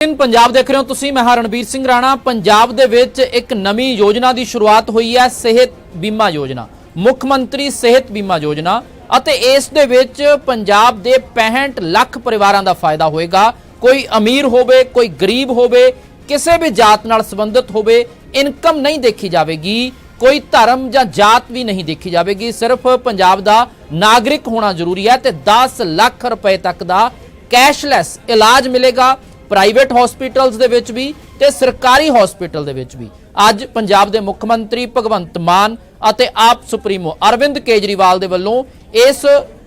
ਇਨ ਪੰਜਾਬ ਦੇਖ ਰਹੇ ਹੋ ਤੁਸੀਂ, ਮੈਂ ਹਾਂ ਰਣਬੀਰ ਸਿੰਘ ਰਾਣਾ। ਪੰਜਾਬ ਦੇ ਵਿੱਚ ਇੱਕ ਨਵੀਂ ਯੋਜਨਾ ਦੀ ਸ਼ੁਰੂਆਤ ਹੋਈ ਹੈ, ਸਿਹਤ ਬੀਮਾ ਯੋਜਨਾ। ਮੁੱਖ ਮੰਤਰੀ ਸਿਹਤ ਬੀਮਾ ਯੋਜਨਾ ਅਤੇ ਇਸ ਦੇ ਵਿੱਚ ਪੰਜਾਬ ਦੇ 65 ਲੱਖ ਪਰਿਵਾਰਾਂ ਦਾ ਫਾਇਦਾ ਹੋਏਗਾ। ਕੋਈ ਅਮੀਰ ਹੋਵੇ, ਕੋਈ ਗਰੀਬ ਹੋਵੇ, ਕਿਸੇ ਵੀ ਜਾਤ ਨਾਲ ਸੰਬੰਧਿਤ ਹੋਵੇ, ਇਨਕਮ ਨਹੀਂ ਦੇਖੀ ਜਾਵੇਗੀ। ਕੋਈ ਧਰਮ ਜਾਂ ਜਾਤ ਵੀ ਨਹੀਂ ਦੇਖੀ ਜਾਵੇਗੀ। ਸਿਰਫ ਪੰਜਾਬ ਦਾ ਨਾਗਰਿਕ ਹੋਣਾ ਜ਼ਰੂਰੀ ਹੈ ਤੇ 10 ਲੱਖ ਰੁਪਏ ਤੱਕ ਦਾ ਕੈਸ਼ਲੈਸ ਇਲਾਜ ਮਿਲੇਗਾ। ਪ੍ਰਾਈਵੇਟ ਹਸਪੀਟਲਸ ਦੇ ਵਿੱਚ ਵੀ ਤੇ ਸਰਕਾਰੀ ਹਸਪੀਟਲ ਦੇ ਵਿੱਚ ਵੀ। ਅੱਜ ਪੰਜਾਬ ਦੇ ਮੁੱਖ ਮੰਤਰੀ ਭਗਵੰਤ ਮਾਨ ਅਤੇ ਆਪ ਸੁਪਰੀਮੋ ਅਰਵਿੰਦ ਕੇਜਰੀਵਾਲ ਦੇ ਵੱਲੋਂ ਇਸ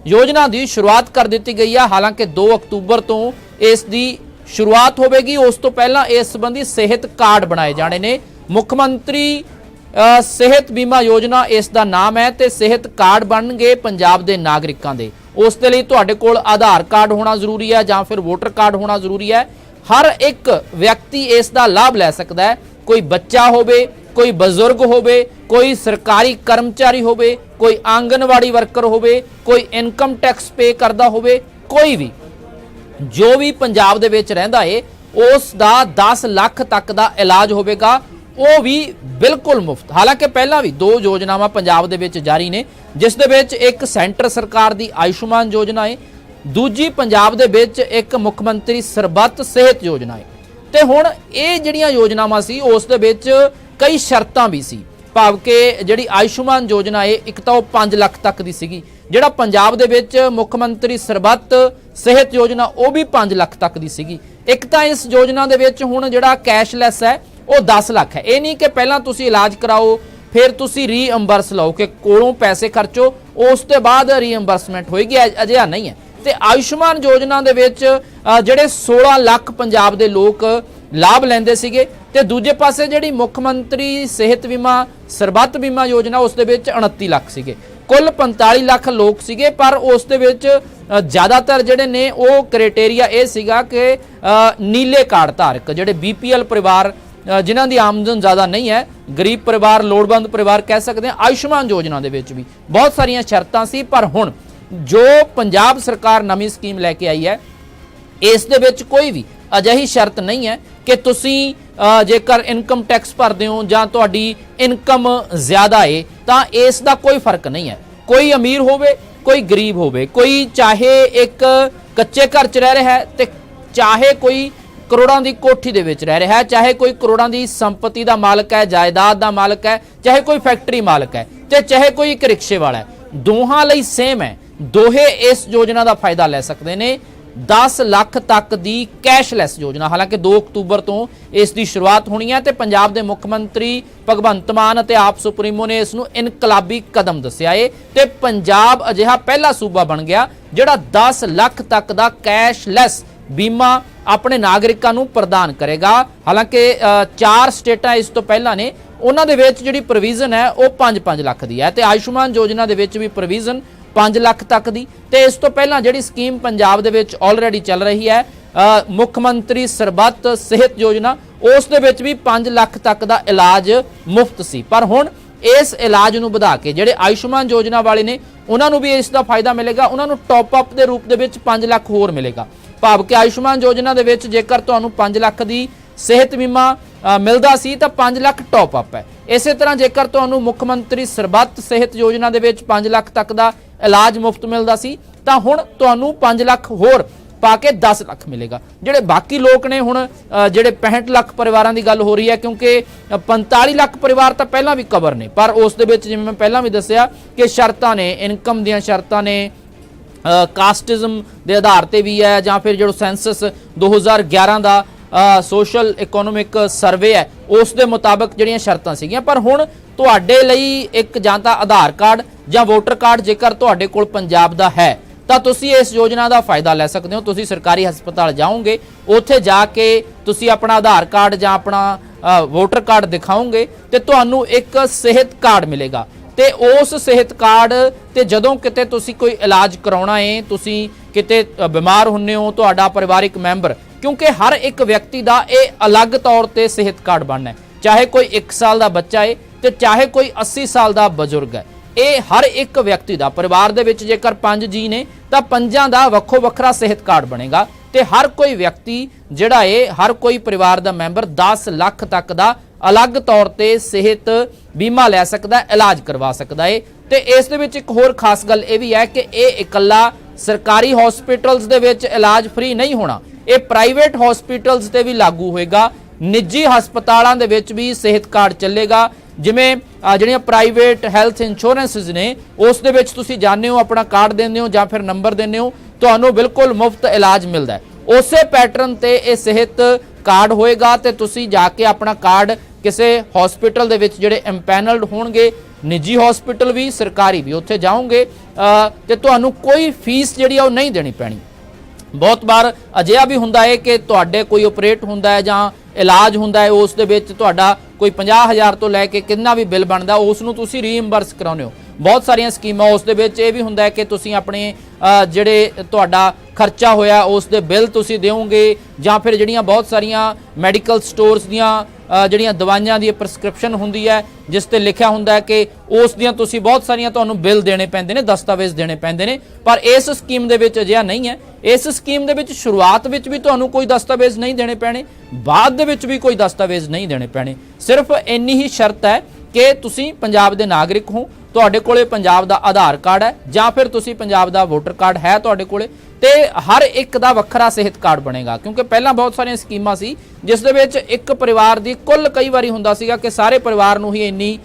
ਯੋਜਨਾ ਦੀ ਸ਼ੁਰੂਆਤ ਕਰ ਦਿੱਤੀ ਗਈ ਹੈ ਹਾਲਾਂਕਿ 2 ਅਕਤੂਬਰ ਤੋਂ ਇਸ ਦੀ ਸ਼ੁਰੂਆਤ ਹੋਵੇਗੀ। ਉਸ ਤੋਂ ਪਹਿਲਾਂ ਇਸ ਸੰਬੰਧੀ ਸਿਹਤ ਕਾਰਡ ਬਣਾਏ ਜਾਣੇ ਨੇ। ਮੁੱਖ ਮੰਤਰੀ ਸਿਹਤ ਬੀਮਾ ਯੋਜਨਾ ਇਸ ਦਾ ਨਾਮ ਹੈ ਤੇ ਸਿਹਤ ਕਾਰਡ ਬਣਨਗੇ ਪੰਜਾਬ ਦੇ ਨਾਗਰਿਕਾਂ ਦੇ। ਉਸ ਦੇ ਲਈ ਤੁਹਾਡੇ ਕੋਲ ਆਧਾਰ ਕਾਰਡ ਹੋਣਾ ਜ਼ਰੂਰੀ ਹੈ ਜਾਂ ਫਿਰ ਵੋਟਰ ਕਾਰਡ ਹੋਣਾ ਜ਼ਰੂਰੀ ਹੈ। ਹਰ ਇੱਕ ਵਿਅਕਤੀ ਇਸ ਦਾ ਲਾਭ ਲੈ ਸਕਦਾ ਹੈ। ਕੋਈ ਬੱਚਾ ਹੋਵੇ, ਕੋਈ ਬਜ਼ੁਰਗ ਹੋਵੇ, ਕੋਈ ਸਰਕਾਰੀ ਕਰਮਚਾਰੀ ਹੋਵੇ, ਕੋਈ ਆਂਗਨਵਾੜੀ ਵਰਕਰ ਹੋਵੇ, ਕੋਈ ਇਨਕਮ ਟੈਕਸ ਪੇ ਕਰਦਾ ਹੋਵੇ, ਕੋਈ ਵੀ, ਜੋ ਵੀ ਪੰਜਾਬ ਦੇ ਵਿੱਚ ਰਹਿੰਦਾ ਏ, ਉਸ ਦਾ 10 ਲੱਖ ਤੱਕ ਦਾ ਇਲਾਜ ਹੋਵੇਗਾ। ਉਹ ਵੀ ਬਿਲਕੁਲ ਮੁਫਤ। ਹਾਲਾਂਕਿ ਪਹਿਲਾਂ ਵੀ ਦੋ ਯੋਜਨਾਵਾਂ ਪੰਜਾਬ ਦੇ ਵਿੱਚ ਜਾਰੀ ਨੇ, ਜਿਸ ਦੇ ਵਿੱਚ ਇੱਕ ਸੈਂਟਰ ਸਰਕਾਰ ਦੀ ਆਯੁਸ਼ਮਾਨ ਯੋਜਨਾ ਏ ਦੂਜੀ ਪੰਜਾਬ ਦੇ ਵਿੱਚ ਇੱਕ ਮੁੱਖ ਮੰਤਰੀ ਸਰਬੱਤ ਸਿਹਤ ਯੋਜਨਾ ਹੈ। ਤੇ ਹੁਣ ਇਹ ਜਿਹੜੀਆਂ ਯੋਜਨਾਵਾਂ ਸੀ, ਉਸ ਦੇ ਵਿੱਚ ਕਈ ਸ਼ਰਤਾਂ ਵੀ ਸੀ। ਭਾਵ ਕਿ ਜਿਹੜੀ ਆਯੁਸ਼ਮਾਨ ਯੋਜਨਾ ਹੈ, ਇੱਕ ਤਾਂ ਉਹ 5 ਲੱਖ ਤੱਕ ਦੀ ਸੀਗੀ। ਜਿਹੜਾ ਪੰਜਾਬ ਦੇ ਵਿੱਚ ਮੁੱਖ ਮੰਤਰੀ ਸਰਬੱਤ ਸਿਹਤ ਯੋਜਨਾ, ਉਹ ਵੀ 5 ਲੱਖ ਤੱਕ ਦੀ ਸੀਗੀ। ਇੱਕ ਤਾਂ ਇਸ ਯੋਜਨਾ ਦੇ ਵਿੱਚ ਹੁਣ ਜਿਹੜਾ ਕੈਸ਼ਲੈਸ ਹੈ, ਉਹ 10 ਲੱਖ ਹੈ। ਇਹ ਨਹੀਂ ਕਿ ਪਹਿਲਾਂ ਤੁਸੀਂ ਇਲਾਜ ਕਰਾਓ, ਫਿਰ ਤੁਸੀਂ ਰੀਇੰਬਰਸ ਲਓ, ਕਿ ਕੋਲੋਂ ਪੈਸੇ ਖਰਚੋ, ਉਸ ਤੋਂ ਬਾਅਦ ਰੀਇੰਬਰਸਮੈਂਟ ਹੋਏਗੀ ਅਜਿਹਾ ਨਹੀਂ ਹੈ। ਤੇ ਆਯੁਸ਼ਮਾਨ ਯੋਜਨਾ ਦੇ ਵਿੱਚ ਜਿਹੜੇ 16 ਲੱਖ ਪੰਜਾਬ ਦੇ ਲੋਕ ਲਾਭ ਲੈਂਦੇ ਸੀਗੇ ਤੇ ਦੂਜੇ ਪਾਸੇ ਜਿਹੜੀ ਮੁੱਖ ਮੰਤਰੀ ਸਿਹਤ ਬੀਮਾ ਸਰਬੱਤ ਬੀਮਾ ਯੋਜਨਾ ਉਸ ਦੇ ਵਿੱਚ 29 ਲੱਖ ਸੀਗੇ। ਕੁੱਲ 45 ਲੱਖ ਲੋਕ ਸੀਗੇ ਪਰ ਉਸ ਦੇ ਵਿੱਚ ਜ਼ਿਆਦਾਤਰ ਜਿਹੜੇ ਨੇ ਉਹ ਕ੍ਰਾਈਟੇਰੀਆ ਇਹ ਸੀਗਾ ਕਿ ਨੀਲੇ ਕਾਰਡ ਧਾਰਕ ਜਿਹੜੇ ਬੀਪੀਐਲ ਪਰਿਵਾਰ ਅ, ਜਿਨ੍ਹਾਂ ਦੀ ਆਮਦਨ ਜ਼ਿਆਦਾ ਨਹੀਂ ਹੈ ਗਰੀਬ ਪਰਿਵਾਰ ਲੋੜਵੰਦ ਪਰਿਵਾਰ ਕਹਿ ਸਕਦੇ ਹਾਂ ਆਯੁਸ਼ਮਾਨ ਯੋਜਨਾ ਦੇ ਵਿੱਚ ਵੀ। ਬਹੁਤ ਸਾਰੀਆਂ ਸ਼ਰਤਾਂ ਸੀ ਪਰ ਹੁਣ ਜੋ ਪੰਜਾਬ ਸਰਕਾਰ ਨਵੀਂ ਸਕੀਮ ਲੈ ਕੇ ਆਈ ਹੈ, ਇਸ ਦੇ ਵਿੱਚ ਕੋਈ ਵੀ ਅਜਿਹੀ ਸ਼ਰਤ ਨਹੀਂ ਹੈ ਕਿ ਤੁਸੀਂ ਜੇਕਰ ਇਨਕਮ ਟੈਕਸ ਭਰਦੇ ਹੋ ਜਾਂ ਤੁਹਾਡੀ ਇਨਕਮ ਜ਼ਿਆਦਾ ਏ, ਤਾਂ ਇਸ ਦਾ ਕੋਈ ਫ਼ਰਕ ਨਹੀਂ ਹੈ। ਕੋਈ ਅਮੀਰ ਹੋਵੇ, ਕੋਈ ਗਰੀਬ ਹੋਵੇ, ਕੋਈ ਚਾਹੇ ਇੱਕ ਕੱਚੇ ਘਰ 'ਚ ਰਹਿ ਰਿਹਾ ਹੈ ਤੇ ਚਾਹੇ ਕੋਈ ਕਰੋੜਾਂ ਦੀ ਕੋਠੀ ਦੇ ਵਿੱਚ ਰਹਿ ਰਿਹਾ ਹੈ, ਚਾਹੇ ਕੋਈ ਕਰੋੜਾਂ ਦੀ ਸੰਪਤੀ ਦਾ ਮਾਲਕ ਹੈ, ਜਾਇਦਾਦ ਦਾ ਮਾਲਕ ਹੈ, ਚਾਹੇ ਕੋਈ ਫੈਕਟਰੀ ਮਾਲਕ ਹੈ ਤੇ ਚਾਹੇ ਕੋਈ ਇੱਕ ਰਿਕਸ਼ੇ ਵਾਲਾ ਹੈ। ਦੋਹਾਂ ਲਈ ਸੇਮ ਹੈ। ਦੋਹੇ ਇਸ ਯੋਜਨਾ ਦਾ ਫਾਇਦਾ ਲੈ ਸਕਦੇ ਨੇ। 10 ਲੱਖ ਤੱਕ ਦੀ ਕੈਸ਼ਲੈਸ ਯੋਜਨਾ। ਹਾਲਾਂਕਿ 2 ਅਕਤੂਬਰ ਤੋਂ ਇਸ ਦੀ ਸ਼ੁਰੂਆਤ ਹੋਣੀ ਹੈ ਤੇ ਪੰਜਾਬ ਦੇ ਮੁੱਖ ਮੰਤਰੀ ਭਗਵੰਤ ਮਾਨ ਅਤੇ ਆਪ ਸੁਪਰੀਮੋ ਨੇ ਇਸ ਨੂੰ ਇਨਕਲਾਬੀ ਕਦਮ ਦੱਸਿਆ ਏ ਤੇ ਪੰਜਾਬ ਅਜਿਹਾ ਪਹਿਲਾ ਸੂਬਾ ਬਣ ਗਿਆ ਜਿਹੜਾ 10 ਲੱਖ ਤੱਕ ਦਾ ਕੈਸ਼ਲੈਸ ਬੀਮਾ ਆਪਣੇ ਨਾਗਰਿਕਾਂ ਨੂੰ ਪ੍ਰਦਾਨ ਕਰੇਗਾ। ਹਾਲਾਂਕਿ ਚਾਰ ਸਟੇਟਾਂ ਇਸ ਤੋਂ ਪਹਿਲਾਂ ਨੇ। ਉਹਨਾਂ ਦੇ ਵਿੱਚ ਜਿਹੜੀ ਪ੍ਰੋਵੀਜ਼ਨ ਹੈ ਉਹ 5-5 ਲੱਖ ਦੀ ਹੈ ਤੇ ਆਯੁਸ਼ਮਾਨ ਯੋਜਨਾ ਦੇ ਵਿੱਚ ਵੀ ਪ੍ਰੋਵੀਜ਼ਨ 5 ਲੱਖ ਤੱਕ ਦੀ। ਤੇ ਇਸ ਤੋਂ ਪਹਿਲਾਂ ਜਿਹੜੀ ਸਕੀਮ ਪੰਜਾਬ ਦੇ ਵਿੱਚ ਆਲਰੇਡੀ ਚੱਲ ਰਹੀ ਹੈ ਮੁੱਖ ਮੰਤਰੀ ਸਰਬੱਤ ਸਿਹਤ ਯੋਜਨਾ, ਉਸ ਦੇ ਵਿੱਚ ਵੀ 5 ਲੱਖ ਤੱਕ ਦਾ ਇਲਾਜ ਮੁਫਤ ਸੀ। ਪਰ ਹੁਣ ਇਸ ਇਲਾਜ ਨੂੰ ਵਧਾ ਕੇ ਜਿਹੜੇ ਆਯੁਸ਼ਮਾਨ ਯੋਜਨਾ ਵਾਲੇ ਨੇ, ਉਹਨਾਂ ਨੂੰ ਵੀ ਇਸ ਦਾ ਫਾਇਦਾ ਮਿਲੇਗਾ। ਉਹਨਾਂ ਨੂੰ ਟੌਪ ਅਪ ਦੇ ਰੂਪ ਦੇ ਵਿੱਚ 5 ਲੱਖ ਹੋਰ ਮਿਲੇਗਾ। ਭਾਵ ਕਿ ਆਯੁਸ਼ਮਾਨ ਯੋਜਨਾ ਦੇ ਵਿੱਚ ਜੇਕਰ ਤੁਹਾਨੂੰ 5 ਲੱਖ ਦੀ ਸਿਹਤ ਬੀਮਾ ਮਿਲਦਾ ਸੀ ਤਾਂ 5 ਲੱਖ ਟੌਪ ਅਪ ਹੈ। ਇਸੇ ਤਰ੍ਹਾਂ ਜੇਕਰ ਤੁਹਾਨੂੰ ਮੁੱਖ ਮੰਤਰੀ ਸਰਬੱਤ ਸਿਹਤ ਯੋਜਨਾ ਦੇ ਵਿੱਚ 5 ਲੱਖ ਤੱਕ ਦਾ ਇਲਾਜ ਮੁਫਤ ਮਿਲਦਾ ਸੀ ਤਾਂ ਹੁਣ ਤੁਹਾਨੂੰ 5 ਲੱਖ ਹੋਰ ਪਾ ਕੇ 10 ਲੱਖ ਮਿਲੇਗਾ। ਜਿਹੜੇ ਬਾਕੀ ਲੋਕ ਨੇ ਹੁਣ ਜਿਹੜੇ 65 ਲੱਖ ਪਰਿਵਾਰਾਂ ਦੀ ਗੱਲ ਹੋ ਰਹੀ ਹੈ ਕਿਉਂਕਿ ਅ, 45 ਲੱਖ ਪਰਿਵਾਰ ਤਾਂ ਪਹਿਲਾਂ ਵੀ ਕਵਰ ਨੇ ਪਰ ਉਸ ਦੇ ਵਿੱਚ ਜਿਵੇਂ ਮੈਂ ਪਹਿਲਾਂ ਵੀ ਦੱਸਿਆ ਕਿ ਸ਼ਰਤਾਂ ਨੇ ਇਨਕਮ ਦੀਆਂ ਸ਼ਰਤਾਂ ਨੇ ਕਾਸਟਿਜ਼ਮ ਦੇ ਆਧਾਰ ਤੇ ਵੀ ਹੈ ਜਾਂ ਫਿਰ ਜਿਹੜਾ ਸੈਂਸਸ 2011 ਦਾ ਸੋਸ਼ਲ ਇਕਨੋਮਿਕ ਸਰਵੇ ਹੈ ਉਸ ਦੇ ਮੁਤਾਬਕ ਜਿਹੜੀਆਂ ਸ਼ਰਤਾਂ ਸੀਗੀਆਂ ਪਰ ਹੁਣ ਤੁਹਾਡੇ ਲਈ ਇੱਕ ਜਾਂ ਤਾਂ ਆਧਾਰ ਕਾਰਡ ਜਾਂ ਵੋਟਰ ਕਾਰਡ ਜੇਕਰ ਤੁਹਾਡੇ ਕੋਲ ਪੰਜਾਬ ਦਾ ਹੈ, ਤਾਂ ਤੁਸੀਂ ਇਸ ਯੋਜਨਾ ਦਾ ਫਾਇਦਾ ਲੈ ਸਕਦੇ ਹੋ। ਤੁਸੀਂ ਸਰਕਾਰੀ ਹਸਪਤਾਲ ਜਾਓਗੇ, ਉੱਥੇ ਜਾ ਕੇ ਤੁਸੀਂ ਆਪਣਾ ਆਧਾਰ ਕਾਰਡ ਜਾਂ ਆਪਣਾ ਵੋਟਰ ਕਾਰਡ ਦਿਖਾਓਗੇ ਤੇ ਤੁਹਾਨੂੰ ਇੱਕ ਸਿਹਤ ਕਾਰਡ ਮਿਲੇਗਾ। ਤੇ ਉਸ ਸਿਹਤ ਕਾਰਡ ਤੇ ਜਦੋਂ ਕਿਤੇ ਤੁਸੀਂ ਕੋਈ ਇਲਾਜ ਕਰਾਉਣਾ ਏ, ਤੁਸੀਂ ਕਿਤੇ ਬਿਮਾਰ ਹੁੰਨੇ ਹੋ, ਤੁਹਾਡਾ ਪਰਿਵਾਰਿਕ ਮੈਂਬਰ, ਕਿਉਂਕਿ ਹਰ ਇੱਕ ਵਿਅਕਤੀ ਦਾ ਇਹ ਅਲੱਗ ਤੌਰ ਤੇ ਸਿਹਤ ਕਾਰਡ ਬਣਨਾ ਹੈ। ਚਾਹੇ ਕੋਈ 1 ਸਾਲ ਦਾ ਬੱਚਾ ਏ ਤੇ ਚਾਹੇ ਕੋਈ 80 ਸਾਲ ਦਾ ਬਜ਼ੁਰਗ ਹੈ, ਇਹ ਹਰ ਇੱਕ ਵਿਅਕਤੀ ਦਾ, ਪਰਿਵਾਰ ਦੇ ਵਿੱਚ ਜੇਕਰ ਪੰਜ ਜੀ ਨੇ, ਤਾਂ ਪੰਜਾਂ ਦਾ ਵੱਖੋ ਵੱਖਰਾ ਸਿਹਤ ਕਾਰਡ ਬਣੇਗਾ ਤੇ ਹਰ ਕੋਈ ਵਿਅਕਤੀ ਜਿਹੜਾ ਏ ਹਰ ਕੋਈ ਪਰਿਵਾਰ ਦਾ ਮੈਂਬਰ 10 ਲੱਖ ਤੱਕ ਦਾ ਅਲੱਗ ਤੌਰ ਤੇ ਸਿਹਤ ਬੀਮਾ ਲੈ ਸਕਦਾ, ਇਲਾਜ ਕਰਵਾ ਸਕਦਾ ਏ। ਤੇ ਇਸ ਦੇ ਵਿੱਚ ਇੱਕ ਹੋਰ ਖਾਸ ਗੱਲ ਇਹ ਵੀ ਹੈ ਕਿ ਇਹ ਇਕੱਲਾ ਸਰਕਾਰੀ ਹਸਪੀਟਲਸ ਦੇ ਵਿੱਚ ਇਲਾਜ ਫ੍ਰੀ ਨਹੀਂ ਹੋਣਾ, ਇਹ ਪ੍ਰਾਈਵੇਟ ਹਸਪੀਟਲਸ ਤੇ ਵੀ ਲਾਗੂ ਹੋਏਗਾ, ਨਿੱਜੀ ਹਸਪਤਾਲਾਂ ਦੇ ਵਿੱਚ ਵੀ ਸਿਹਤ ਕਾਰਡ ਚੱਲੇਗਾ ਜਿਵੇਂ ਜਿਹੜੀਆਂ ਪ੍ਰਾਈਵੇਟ ਹੈਲਥ ਇੰਸ਼ੋਰੈਂਸਸ ਨੇ ਉਸ ਦੇ ਵਿੱਚ ਤੁਸੀਂ ਜਾਂਦੇ ਹੋ ਆਪਣਾ ਕਾਰਡ ਦਿੰਦੇ ਹੋ ਜਾਂ ਫਿਰ ਨੰਬਰ ਦਿੰਦੇ ਹੋ ਤੁਹਾਨੂੰ ਬਿਲਕੁਲ ਮੁਫਤ ਇਲਾਜ ਮਿਲਦਾ ਹੈ। ਉਸੇ ਪੈਟਰਨ ਤੇ ਇਹ ਸਿਹਤ ਕਾਰਡ ਹੋਏਗਾ ਤੇ ਤੁਸੀਂ ਜਾ ਕੇ ਆਪਣਾ ਕਾਰਡ ਕਿਸੇ ਹਸਪੀਟਲ ਦੇ ਵਿੱਚ ਜਿਹੜੇ ਇੰਪੈਨਲਡ ਹੋਣਗੇ ਨਿੱਜੀ ਹਸਪੀਟਲ ਵੀ ਸਰਕਾਰੀ ਵੀ ਉੱਥੇ ਜਾਓਗੇ ਅ, ਤੇ ਤੁਹਾਨੂੰ ਕੋਈ ਫੀਸ ਜਿਹੜੀ ਆ ਉਹ ਨਹੀਂ ਦੇਣੀ ਪੈਣੀ। ਬਹੁਤ ਵਾਰ ਅਜਿਹਾ ਵੀ ਹੁੰਦਾ ਹੈ ਕਿ ਤੁਹਾਡੇ ਕੋਈ ਆਪਰੇਟ ਹੁੰਦਾ ਹੈ ਜਾਂ ਇਲਾਜ ਹੁੰਦਾ ਹੈ ਉਸ ਦੇ ਵਿੱਚ ਤੁਹਾਡਾ ਕੋਈ 50000 ਤੋਂ ਲੈ ਕੇ ਕਿੰਨਾ ਵੀ ਬਿੱਲ ਬਣਦਾ ਉਸ ਨੂੰ ਤੁਸੀਂ ਰੀਇੰਬਰਸ ਕਰਾਉਂਦੇ ਹੋ। ਬਹੁਤ ਸਾਰੀਆਂ ਸਕੀਮਾਂ ਉਸ ਦੇ ਵਿੱਚ, ਇਹ ਵੀ ਹੁੰਦਾ ਹੈ ਕਿ ਤੁਸੀਂ ਆਪਣੇ ਜਿਹੜੇ ਤੁਹਾਡਾ ਖਰਚਾ ਹੋਇਆ, ਉਸ ਦੇ ਬਿੱਲ ਤੁਸੀਂ ਦਿਓਗੇ ਜਾਂ ਫਿਰ ਜਿਹੜੀਆਂ ਬਹੁਤ ਸਾਰੀਆਂ ਮੈਡੀਕਲ ਸਟੋਰਸ ਦੀਆਂ ਜਿਹੜੀਆਂ ਦਵਾਈਆਂ ਦੀ ਪ੍ਰਸਕ੍ਰਿਪਸ਼ਨ ਹੁੰਦੀ ਹੈ, ਜਿਸ ਤੇ ਲਿਖਿਆ ਹੁੰਦਾ ਹੈ ਕਿ ਉਸ ਦੀਆਂ ਤੁਸੀਂ ਬਹੁਤ ਸਾਰੀਆਂ ਤੁਹਾਨੂੰ ਬਿੱਲ ਦੇਣੇ ਪੈਂਦੇ ਨੇ, ਦਸਤਾਵੇਜ਼ ਦੇਣੇ ਪੈਂਦੇ ਨੇ, ਪਰ ਇਸ ਸਕੀਮ ਦੇ ਵਿੱਚ ਅਜਿਹਾ ਨਹੀਂ ਹੈ। ਇਸ ਸਕੀਮ ਦੇ ਵਿੱਚ ਸ਼ੁਰੂਆਤ ਵਿੱਚ ਵੀ ਤੁਹਾਨੂੰ ਕੋਈ ਦਸਤਾਵੇਜ਼ ਨਹੀਂ ਦੇਣੇ ਪੈਣੇ, ਬਾਅਦ ਦੇ ਵਿੱਚ ਵੀ ਕੋਈ ਦਸਤਾਵੇਜ਼ ਨਹੀਂ ਦੇਣੇ ਪੈਣੇ। ਸਿਰਫ ਇੰਨੀ ਹੀ ਸ਼ਰਤ ਹੈ ਕਿ ਤੁਸੀਂ ਪੰਜਾਬ ਦੇ ਨਾਗਰਿਕ ਹੋ, ਤੁਹਾਡੇ ਕੋਲੇ ਪੰਜਾਬ ਦਾ ਆਧਾਰ ਕਾਰਡ ਹੈ, ਜਾਂ ਫਿਰ ਤੁਸੀਂ ਪੰਜਾਬ ਦਾ ਵੋਟਰ ਕਾਰਡ ਹੈ ਤੁਹਾਡੇ ਕੋਲੇ ਤੇ ਹਰ ਇੱਕ ਦਾ ਵੱਖਰਾ ਸਿਹਤ ਕਾਰਡ ਬਣੇਗਾ, ਕਿਉਂਕਿ ਪਹਿਲਾਂ ਬਹੁਤ ਸਾਰੀਆਂ ਸਕੀਮਾਂ ਸੀ, ਜਿਸ ਦੇ ਵਿੱਚ ਇੱਕ ਪਰਿਵਾਰ ਦੀ ਕੁੱਲ ਕਈ ਵਾਰੀ ਹੁੰਦਾ ਸੀਗਾ ਕਿ ਸਾਰੇ ਪਰਿਵਾਰ ਨੂੰ ਹੀ ਇੰਨੀ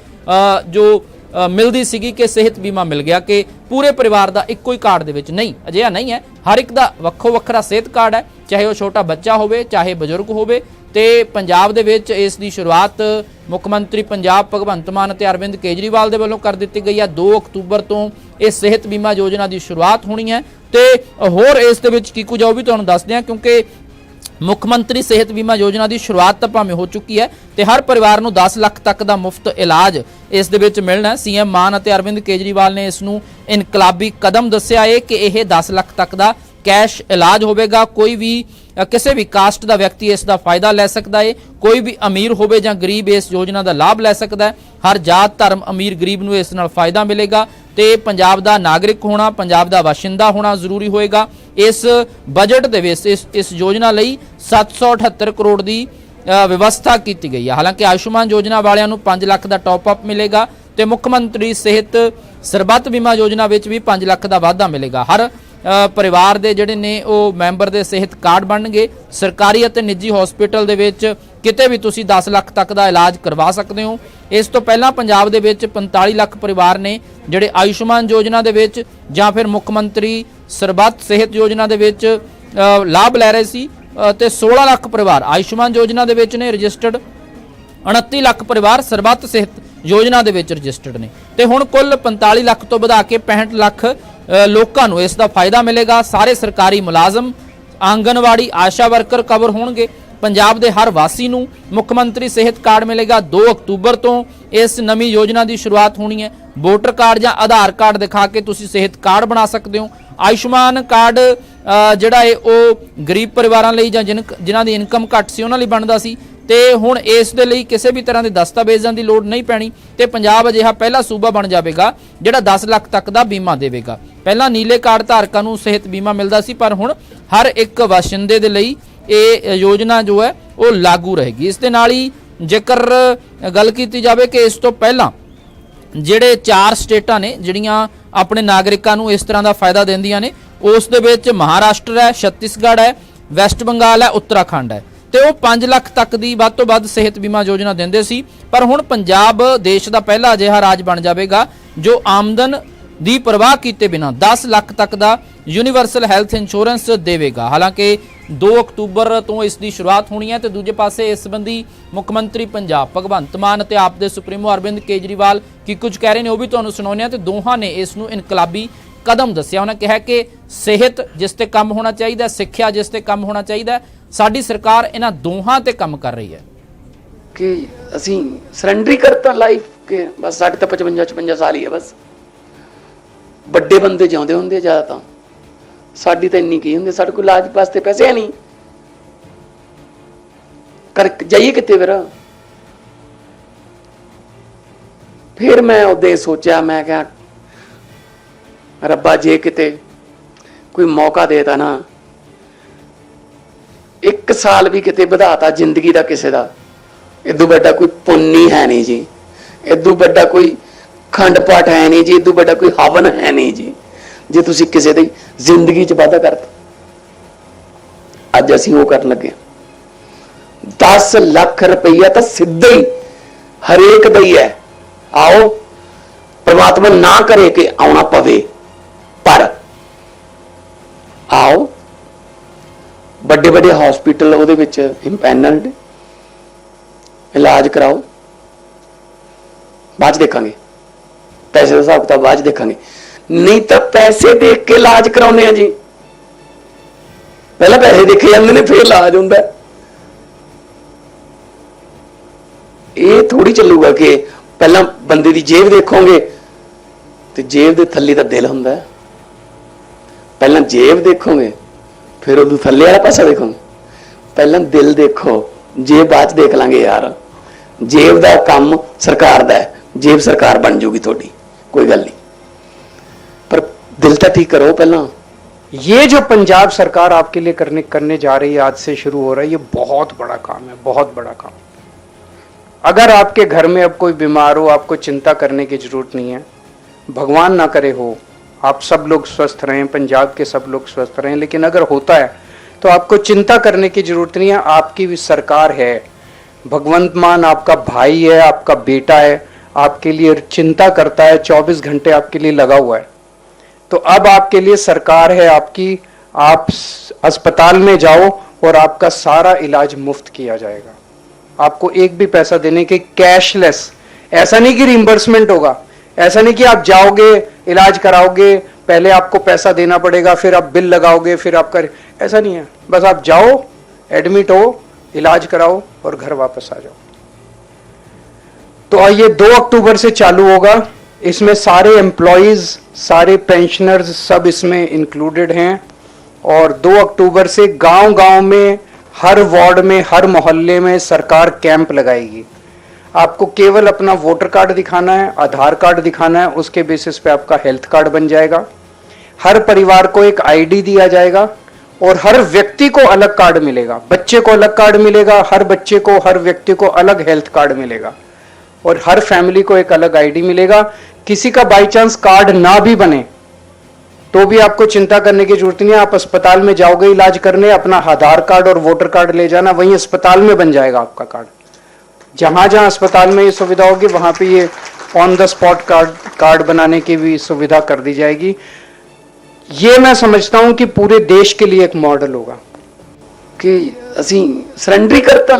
ਜੋ ਮਿਲਦੀ ਸੀਗੀ ਕਿ ਸਿਹਤ ਬੀਮਾ ਮਿਲ ਗਿਆ ਕਿ ਪੂਰੇ ਪਰਿਵਾਰ ਦਾ ਇੱਕੋ ਹੀ ਕਾਰਡ ਦੇ ਵਿੱਚ ਨਹੀਂ, ਅਜਿਹਾ ਨਹੀਂ ਹੈ। ਹਰ ਇੱਕ ਦਾ ਵੱਖੋ ਵੱਖਰਾ ਸਿਹਤ ਕਾਰਡ ਹੈ, ਚਾਹੇ ਉਹ ਛੋਟਾ ਬੱਚਾ ਹੋਵੇ, ਚਾਹੇ ਬਜ਼ੁਰਗ ਹੋਵੇ। ਤੇ ਪੰਜਾਬ ਦੇ ਵਿੱਚ ਇਸ ਦੀ ਸ਼ੁਰੂਆਤ ਮੁੱਖ ਮੰਤਰੀ ਪੰਜਾਬ ਭਗਵੰਤ ਮਾਨ ਅਤੇ ਅਰਵਿੰਦ ਕੇਜਰੀਵਾਲ ਦੇ ਵੱਲੋਂ ਕਰ ਦਿੱਤੀ ਗਈ ਹੈ 2 ਅਕਤੂਬਰ ਤੋਂ ਇਹ ਸਿਹਤ ਬੀਮਾ ਯੋਜਨਾ ਦੀ ਸ਼ੁਰੂਆਤ ਹੋਣੀ ਹੈ। ਤੇ ਹੋਰ ਇਸ ਦੇ ਵਿੱਚ ਕੀ ਕੁਝ ਆ ਉਹ ਵੀ ਤੁਹਾਨੂੰ ਦੱਸਦੇ ਹਾਂ, ਕਿਉਂਕਿ ਮੁੱਖ ਮੰਤਰੀ ਸਿਹਤ ਬੀਮਾ ਯੋਜਨਾ ਦੀ ਸ਼ੁਰੂਆਤ ਤਾਂ ਭਾਵੇਂ ਹੋ ਚੁੱਕੀ ਹੈ ਤੇ ਹਰ ਪਰਿਵਾਰ ਨੂੰ 10 ਲੱਖ ਤੱਕ ਦਾ ਮੁਫਤ ਇਲਾਜ ਇਸ ਦੇ ਵਿੱਚ ਮਿਲਣਾ ਹੈ। ਸੀਐਮ ਮਾਨ ਅਤੇ ਅਰਵਿੰਦ ਕੇਜਰੀਵਾਲ ਨੇ ਇਸ ਨੂੰ ਇਨਕਲਾਬੀ ਕਦਮ ਦੱਸਿਆ ਹੈ ਕਿ ਇਹ 10 ਲੱਖ ਤੱਕ ਦਾ ਕੈਸ਼ ਇਲਾਜ ਹੋਵੇਗਾ। ਕੋਈ ਵੀ ਕਿਸੇ ਵੀ ਕਾਸਟ ਦਾ ਵਿਅਕਤੀ ਇਸ ਦਾ ਫਾਇਦਾ ਲੈ ਸਕਦਾ ਹੈ ਕੋਈ ਵੀ ਅਮੀਰ ਹੋਵੇ ਜਾਂ ਗਰੀਬ, ਇਸ ਯੋਜਨਾ ਦਾ ਲਾਭ ਲੈ ਸਕਦਾ ਹੈ। ਹਰ ਜਾਤ, ਧਰਮ, ਅਮੀਰ, ਗਰੀਬ ਨੂੰ ਇਸ ਨਾਲ ਫਾਇਦਾ ਮਿਲੇਗਾ। ਤੇ ਪੰਜਾਬ ਦਾ ਨਾਗਰਿਕ ਹੋਣਾ, ਪੰਜਾਬ ਦਾ ਵਾਸ਼ਿੰਦਾ ਹੋਣਾ ਜ਼ਰੂਰੀ ਹੋਏਗਾ। ਇਸ ਬਜਟ ਦੇ ਵਿੱਚ, ਇਸ ਇਸ ਯੋਜਨਾ ਲਈ 778 ਕਰੋੜ ਦੀ ਵਿਵਸਥਾ ਕੀਤੀ ਗਈ ਹੈ ਹਾਲਾਂਕਿ ਆਯੁਸ਼ਮਾਨ ਯੋਜਨਾ ਵਾਲਿਆਂ ਨੂੰ 5 ਲੱਖ ਦਾ ਟਾਪ ਅਪ ਮਿਲੇਗਾ ਤੇ ਮੁੱਖ ਮੰਤਰੀ ਸਿਹਤ ਸਰਬੱਤ ਬੀਮਾ ਯੋਜਨਾ ਵਿੱਚ ਵੀ 5 ਲੱਖ ਦਾ ਵਾਧਾ ਮਿਲੇਗਾ। ਹਰ ਪਰਿਵਾਰ ਦੇ ਜਿਹੜੇ ਨੇ ਉਹ ਮੈਂਬਰ ਦੇ ਸਿਹਤ ਕਾਰਡ ਬਣਨਗੇ। ਸਰਕਾਰੀ ਅਤੇ ਨਿੱਜੀ ਹਸਪੀਟਲ ਦੇ ਵਿੱਚ ਕਿਤੇ ਵੀ ਤੁਸੀਂ 10 ਲੱਖ ਤੱਕ ਦਾ ਇਲਾਜ ਕਰਵਾ ਸਕਦੇ ਹੋ। ਇਸ ਤੋਂ ਪਹਿਲਾਂ ਪੰਜਾਬ ਦੇ ਵਿੱਚ 45 ਲੱਖ ਪਰਿਵਾਰ ਨੇ ਜਿਹੜੇ ਆਯੁਸ਼ਮਾਨ ਯੋਜਨਾ ਦੇ ਵਿੱਚ ਜਾਂ ਫਿਰ ਮੁੱਖ ਮੰਤਰੀ ਸਰਬੱਤ ਸਿਹਤ ਯੋਜਨਾ ਦੇ ਵਿੱਚ ਲਾਭ ਲੈ ਰਹੇ ਸੀ ਅ, ਤੇ 16 ਲੱਖ ਪਰਿਵਾਰ ਆਯੁਸ਼ਮਾਨ ਯੋਜਨਾ ਦੇ ਵਿੱਚ ਨੇ ਰਜਿਸਟਰਡ 29 ਲੱਖ ਪਰਿਵਾਰ ਸਰਬੱਤ ਸਿਹਤ ਯੋਜਨਾ ਦੇ ਵਿੱਚ ਰਜਿਸਟਰਡ ਨੇ। ਤੇ ਹੁਣ ਕੁੱਲ 45 ਲੱਖ ਤੋਂ ਵਧਾ ਕੇ 65 ਲੱਖ ਲੋਕਾਂ ਨੂੰ ਇਸ ਦਾ ਫਾਇਦਾ ਮਿਲੇਗਾ। ਸਾਰੇ ਸਰਕਾਰੀ ਮੁਲਾਜ਼ਮ ਆਂਗਨਵਾੜੀ ਆਸ਼ਾ ਵਰਕਰ ਕਵਰ ਹੋਣਗੇ। ਪੰਜਾਬ ਦੇ ਹਰ ਵਾਸੀ ਨੂੰ ਮੁੱਖ ਮੰਤਰੀ ਸਿਹਤ ਕਾਰਡ ਮਿਲੇਗਾ। 2 ਅਕਤੂਬਰ ਤੋਂ ਇਸ ਨਵੀਂ ਯੋਜਨਾ ਦੀ ਸ਼ੁਰੂਆਤ ਹੋਣੀ ਹੈ। ਵੋਟਰ ਕਾਰਡ ਜਾਂ ਆਧਾਰ ਕਾਰਡ ਦਿਖਾ ਕੇ ਤੁਸੀਂ ਸਿਹਤ ਕਾਰਡ ਬਣਾ ਸਕਦੇ ਹੋ। ਆਯੁਸ਼ਮਾਨ ਕਾਰਡ ਜਿਹੜਾ ਹੈ, ਉਹ ਗਰੀਬ ਪਰਿਵਾਰਾਂ ਲਈ ਜਾਂ ਜਿਨ- ਜਿਨ੍ਹਾਂ ਦੀ ਇਨਕਮ ਘੱਟ ਸੀ, ਉਹਨਾਂ ਲਈ ਬਣਦਾ ਸੀ। ਤੇ ਹੁਣ ਇਸ ਦੇ ਲਈ ਕਿਸੇ ਵੀ ਤਰ੍ਹਾਂ ਦੇ ਦਸਤਾਵੇਜ਼ਾਂ ਦੀ ਲੋੜ ਨਹੀਂ ਪੈਣੀ ਤੇ ਪੰਜਾਬ ਅਜਿਹਾ ਪਹਿਲਾ ਸੂਬਾ ਬਣ ਜਾਵੇਗਾ, ਜਿਹੜਾ 10 ਲੱਖ ਤੱਕ ਦਾ ਬੀਮਾ ਦੇਵੇਗਾ। ਪਹਿਲਾਂ ਨੀਲੇ ਕਾਰਡ ਧਾਰਕਾਂ ਨੂੰ ਸਿਹਤ ਬੀਮਾ ਮਿਲਦਾ ਸੀ, ਪਰ ਹੁਣ ਹਰ ਇੱਕ ਵਾਸ਼ਿੰਦੇ ਦੇ ਲਈ ਇਹ ਯੋਜਨਾ ਜੋ ਹੈ, ਉਹ ਲਾਗੂ ਰਹੇਗੀ। ਇਸ ਦੇ ਨਾਲ ਹੀ ਜੇਕਰ ਗੱਲ ਕੀਤੀ ਜਾਵੇ ਕਿ ਇਸ ਤੋਂ ਪਹਿਲਾਂ ਜਿਹੜੇ ਚਾਰ ਸਟੇਟਾਂ ਨੇ, ਜਿਹੜੀਆਂ ਆਪਣੇ ਨਾਗਰਿਕਾਂ ਨੂੰ ਇਸ ਤਰ੍ਹਾਂ ਦਾ ਫਾਇਦਾ ਦਿੰਦੀਆਂ ਨੇ, ਉਸ ਦੇ ਵਿੱਚ ਮਹਾਰਾਸ਼ਟਰ ਹੈ, ਛੱਤੀਸਗੜ੍ਹ ਹੈ, ਵੈਸਟ ਬੰਗਾਲ ਹੈ, ਉੱਤਰਾਖੰਡ ਹੈ। ਤੇ ਉਹ 5 ਲੱਖ ਤੱਕ ਦੀ ਵੱਧ ਤੋਂ ਵੱਧ ਸਿਹਤ ਬੀਮਾ ਯੋਜਨਾ ਦਿੰਦੇ ਸੀ। ਪਰ ਹੁਣ ਪੰਜਾਬ ਦੇਸ਼ ਦਾ ਪਹਿਲਾ ਅਜਿਹਾ ਰਾਜ ਬਣ ਜਾਵੇਗਾ, ਜੋ ਆਮਦਨ ਦੀ ਪਰਵਾਹ ਕੀਤੇ ਬਿਨਾ 10 ਲੱਖ ਤੱਕ ਦਾ ਯੂਨੀਵਰਸਲ ਹੈਲਥ ਇੰਸ਼ੋਰੈਂਸ ਦੇਵੇਗਾ। ਹਾਲਾਂਕਿ 2 ਅਕਤੂਬਰ ਤੋਂ ਇਸ ਦੀ ਸ਼ੁਰੂਆਤ ਹੋਣੀ ਹੈ ਤੇ ਦੂਜੇ ਪਾਸੇ ਇਸ ਸੰਬੰਧੀ ਮੁੱਖ ਮੰਤਰੀ ਪੰਜਾਬ ਭਗਵੰਤ ਮਾਨ ਅਤੇ ਆਪ ਦੇ ਸੁਪਰੀਮੋ ਅਰਵਿੰਦ ਕੇਜਰੀਵਾਲ ਕੀ ਕੁਝ ਕਹਿ ਰਹੇ ਨੇ ਉਹ ਵੀ ਤੁਹਾਨੂੰ ਸੁਣਾਉਂਦੇ ਹਾਂ ਤੇ ਦੋਹਾਂ ਨੇ ਇਸ ਨੂੰ ਇਨਕਲਾਬੀ ਕਦਮ ਦੱਸਿਆ। ਉਹਨਾਂ ਕਿਹਾ ਕਿ ਸਿਹਤ ਜਿਸ ਤੇ ਕੰਮ ਹੋਣਾ ਚਾਹੀਦਾ, ਸਿੱਖਿਆ ਜਿਸ ਤੇ ਕੰਮ ਹੋਣਾ ਚਾਹੀਦਾ ਸਾਡੀ ਸਰਕਾਰ ਇਹਨਾਂ ਦੋਹਾਂ ਤੇ ਕੰਮ ਕਰ ਰਹੀ ਹੈ। ਕਿ ਅਸੀਂ ਸਰੈਂਡਰ ਹੀ ਕਰਤਾ ਲਾਈਫ ਕਿ ਬਸ ਸਾਡੇ ਤਾਂ 55 56 ਸਾਲ ਹੀ ਹੈ ਬਸ। ਵੱਡੇ ਬੰਦੇ ਜਿਉਂਦੇ ਹੁੰਦੇ ਜ਼ਿਆਦਾ ਤਾਂ ਸਾਡੀ ਤਾਂ ਇੰਨੀ ਕੀ ਹੁੰਦੀ ਸਾਡੇ ਕੋਲ ਇਲਾਜ ਵਾਸਤੇ ਪੈਸੇ ਨਹੀਂ। ਕਰ ਜਾਈਏ ਕਿਤੇ ਫਿਰ। ਫਿਰ ਮੈਂ ਉਹਦੇ ਸੋਚਿਆ, ਮੈਂ ਕਿਹਾ, ਰੱਬਾ ਜੇ ਕਿਤੇ ਕੋਈ ਮੌਕਾ ਦੇਤਾ ਨਾ। ਇੱਕ ਸਾਲ ਵੀ ਕਿਤੇ ਵਧਾਤਾ ਜ਼ਿੰਦਗੀ ਦਾ ਕਿਸੇ ਦਾ। ਇਦੋਂ ਵੱਡਾ ਕੋਈ ਪੁੰਨੀ ਹੈ ਨਹੀਂ ਜੀ। ਇਦੋਂ ਵੱਡਾ ਕੋਈ ਖੰਡ ਪਾਠ ਹੈ ਨਹੀਂ ਜੀ। ਇਦੋਂ ਵੱਡਾ ਕੋਈ ਹਵਨ ਹੈ ਨਹੀਂ ਜੀ। ਜੇ ਤੁਸੀਂ ਕਿਸੇ ਦੀ ਜ਼ਿੰਦਗੀ 'ਚ ਵਾਧਾ ਕਰਤਾ। ਅੱਜ ਅਸੀਂ ਉਹ ਕਰਨ ਲੱਗੇ ਹਾਂ। 10 ਲੱਖ ਰੁਪਈਆ ਤਾਂ ਸਿੱਧਾ ਹੀ ਹਰੇਕ ਦਾ ਹੀ ਹੈ। ਆਓ, ਪ੍ਰਮਾਤਮਾ ਨਾ ਕਰੇ ਕਿ ਆਉਣਾ ਪਵੇ। ਪਰ ਆਓ ਵੱਡੇ ਵੱਡੇ ਹਸਪੀਟਲ ਉਹਦੇ ਵਿੱਚ ਇੰਪੈਨਲਡ ਇਲਾਜ ਕਰਾਓ। ਬਾਅਦ 'ਚ ਦੇਖਾਂਗੇ। ਪੈਸੇ ਦਾ ਹਿਸਾਬ ਕਿਤਾਬ ਬਾਅਦ 'ਚ ਦੇਖਾਂਗੇ। ਨਹੀਂ ਤਾਂ ਪੈਸੇ ਦੇਖ ਕੇ ਇਲਾਜ ਕਰਾਉਨੇ ਆ ਜੀ। ਪਹਿਲਾਂ ਪੈਸੇ ਦੇਖੇ ਜਾਂਦੇ ਨੇ, ਫਿਰ ਇਲਾਜ ਹੁੰਦਾ। ਇਹ ਥੋੜੀ ਚੱਲੂਗਾ ਕਿ ਪਹਿਲਾਂ ਬੰਦੇ ਦੀ ਜੇਬ ਦੇਖੋਗੇ, ਤੇ ਜੇਬ ਦੇ ਥੱਲੇ ਤਾਂ ਦਿਲ ਹੁੰਦਾ। ਪਹਿਲਾਂ ਜੇਬ ਦੇਖੋਗੇ। ਫਿਰ ਉਹਦੇ ਥੱਲੇ ਵਾਲਾ ਪਾਸਾ ਦੇਖੋਗੇ ਪਹਿਲਾਂ ਦਿਲ ਦੇਖੋ ਜੇਬ ਬਾਅਦ 'ਚ ਦੇਖ ਲਾਂਗੇ ਯਾਰ ਜੇਬ ਦਾ ਕੰਮ ਸਰਕਾਰ ਦਾ ਹੈ ਜੇਬ ਸਰਕਾਰ ਬਣ ਜੂਗੀ ਤੁਹਾਡੀ ਕੋਈ ਗੱਲ ਨਹੀਂ ਪਰ ਦਿਲ ਤਾਂ ਠੀਕ ਕਰੋ ਪਹਿਲਾਂ ये जो पंजाब सरकार आपके लिए करने करने जा रही है आज से शुरू हो रहा है ये बहुत बड़ा काम है बहुत बड़ा काम अगर आपके घर में अब कोई बीमार हो आपको चिंता करने की जरूरत नहीं है भगवान ना करे हो आप सब लोग स्वस्थ रहें, पंजाब के सब लोग स्वस्थ रहें, लेकिन अगर होता है तो आपको चिंता करने की ज़रूरत नहीं है, आपकी भी सरकार है। भगवंत मान आपका भाई है, आपका बेटा है, आपके लिए चिंता करता है 24 घंटे आपके लिए लगा हुआ है। तो अब आपके लिए सरकार है, आपकी, आप अस्पताल में जाओ और आपका सारा इलाज मुफ़्त किया जाएगा। आपको एक भी पैसा देने के कैशलेस ऐसा नहीं कि रिम्बर्समेंट होगा। ऐसा नहीं कि आप जाओगे, इलाज कराओगे, पहले आपको पैसा देना पड़ेगा, फिर आप बिल लगाओगे, फिर आप कर ऐसा नहीं है। बस आप जाओ एडमिट हो, इलाज कराओ और घर वापस आ जाओ। तो ये दो अक्टूबर से चालू होगा। इसमें सारे एम्प्लॉयज़ सारे पेंशनर्स सब इसमें इंक्लूडेड हैं और 2 अक्टूबर से गाँव गाँव में, हर वार्ड में, हर मोहल्ले में सरकार कैंप लगाएगी। आपको केवल अपना वोटर कार्ड दिखाना है, आधार कार्ड दिखाना है, उसके बेसिस पे आपका हेल्थ कार्ड बन जाएगा। हर परिवार को एक आईडी दिया जाएगा और हर व्यक्ति को अलग कार्ड मिलेगा। बच्चे को अलग कार्ड मिलेगा, हर बच्चे को, हर व्यक्ति को अलग हेल्थ कार्ड मिलेगा और हर फैमिली को एक अलग आईडी मिलेगा। किसी का बाई चांस कार्ड ना भी बने तो भी आपको चिंता करने की ज़रूरत नहीं है। आप अस्पताल में जाओगे, इलाज करने, अपना आधार कार्ड और वोटर कार्ड ले जाना, वहीं अस्पताल में बन जाएगा आपका कार्ड जहाँ जहाँ अस्पताल में ये सुविधा होगी, वहाँ पे ये on the spot card card बनाने की भी सुविधा कर दी जाएगी। ये मैं समझता हूँ कि पूरे देश के लिए एक मॉडल होगा। कि असी सरेंडरी करता